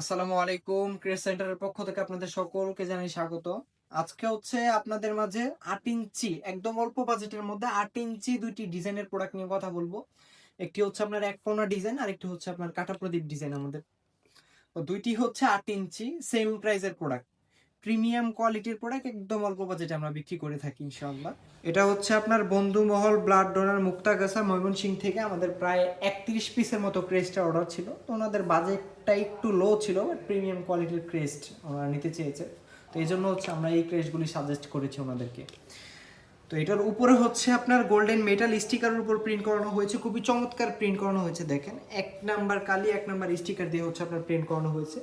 আসসালামু আলাইকুম ক্রেস সেন্টারের পক্ষ থেকে আপনাদের সকলকে জানাই স্বাগত। আজকে হচ্ছে আপনাদের মাঝে আট ইঞ্চি, একদম অল্প বাজেটের মধ্যে আট ইঞ্চি দুইটি ডিজাইনের প্রোডাক্ট নিয়ে কথা বলব। একটি হচ্ছে আপনার এক কোনা ডিজাইন আর একটি হচ্ছে আপনার কাটা প্রদীপ ডিজাইন আমাদের দুইটি হচ্ছে আট ইঞ্চি সেম প্রাইজের প্রোডাক্ট প্রিমিয়াম কোয়ালিটির প্রোডাক্ট একদম অল্প বাজেটে আমরা বিক্রি করে থাকি, ইনশাআল্লাহ। এটা হচ্ছে আপনার বন্ধু মহল ব্লাড ডোনার মুক্তাগাছা ময়মনসিং থেকে আমাদের প্রায় একত্রিশ পিসের মতো ক্রেস্টটা অর্ডার ছিল। তো ওনাদের বাজেটটা একটু লো ছিল বাট প্রিমিয়াম কোয়ালিটির ক্রেস্ট ওনারা নিতে চেয়েছে। তো এই জন্য হচ্ছে আমরা এই ক্রেস্টগুলি সাজেস্ট করেছি ওনাদেরকে। তো এটার উপরে হচ্ছে আপনার গোল্ডেন মেটাল স্টিকারের উপর প্রিন্ট করানো হয়েছে। খুবই চমৎকার প্রিন্ট করানো হয়েছে, দেখেন। এক নাম্বার কালি, এক নাম্বার স্টিকার দিয়ে হচ্ছে আপনার প্রিন্ট করানো হয়েছে।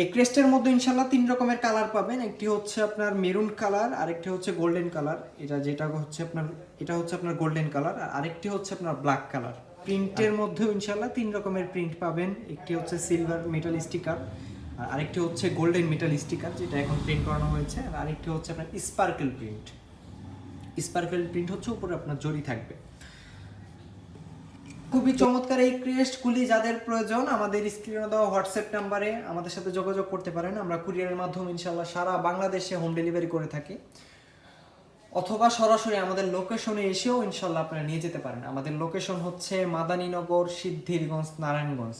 এই ক্রেস্টের মধ্যে ইনশাল্লাহ তিন রকমের কালার পাবেন। একটি হচ্ছে আপনার মেরুন কালার আরেকটি হচ্ছে গোল্ডেন কালার। এটা যেটা হচ্ছে আপনার এটা হচ্ছে আপনার গোল্ডেন কালার আর আরেকটি হচ্ছে আপনার ব্ল্যাক কালার। প্রিন্টের মধ্যেও ইনশাল্লাহ তিন রকমের প্রিন্ট পাবেন। একটি হচ্ছে সিলভার মেটাল স্টিকার আর আরেকটি হচ্ছে গোল্ডেন মেটাল স্টিকার যেটা এখন প্রিন্ট করানো হয়েছে। আর আরেকটি হচ্ছে আপনার স্পার্কেল প্রিন্ট। স্পার্কেল প্রিন্ট হচ্ছে উপরে আপনার জরি থাকবে। খুবই চমৎকার এই ক্রেস্টগুলি যাদের প্রয়োজন, আমাদের স্ক্রিনে দেওয়া হোয়াটসঅ্যাপ নাম্বারে আমাদের সাথে যোগাযোগ করতে পারেন। আমরা কুরিয়ারের মাধ্যমে ইনশাল্লাহ সারা বাংলাদেশে হোম ডেলিভারি করে থাকি। অথবা সরাসরি আমাদের লোকেশনে এসেও ইনশাল্লাহ আপনারা নিয়ে যেতে পারেন। আমাদের লোকেশন হচ্ছে মাদানীনগর, সিদ্ধিরগঞ্জ, নারায়ণগঞ্জ।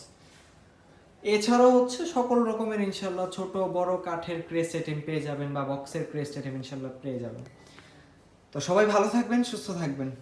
এছাড়াও হচ্ছে সকল রকমের ইনশাল্লাহ ছোট, বড় কাঠের ক্রেস্ট আইটেম পেয়ে যাবেন বা বক্সের ক্রেস্ট আইটেম ইনশাল্লাহ পেয়ে যাবেন। তো সবাই ভালো থাকবেন, সুস্থ থাকবেন।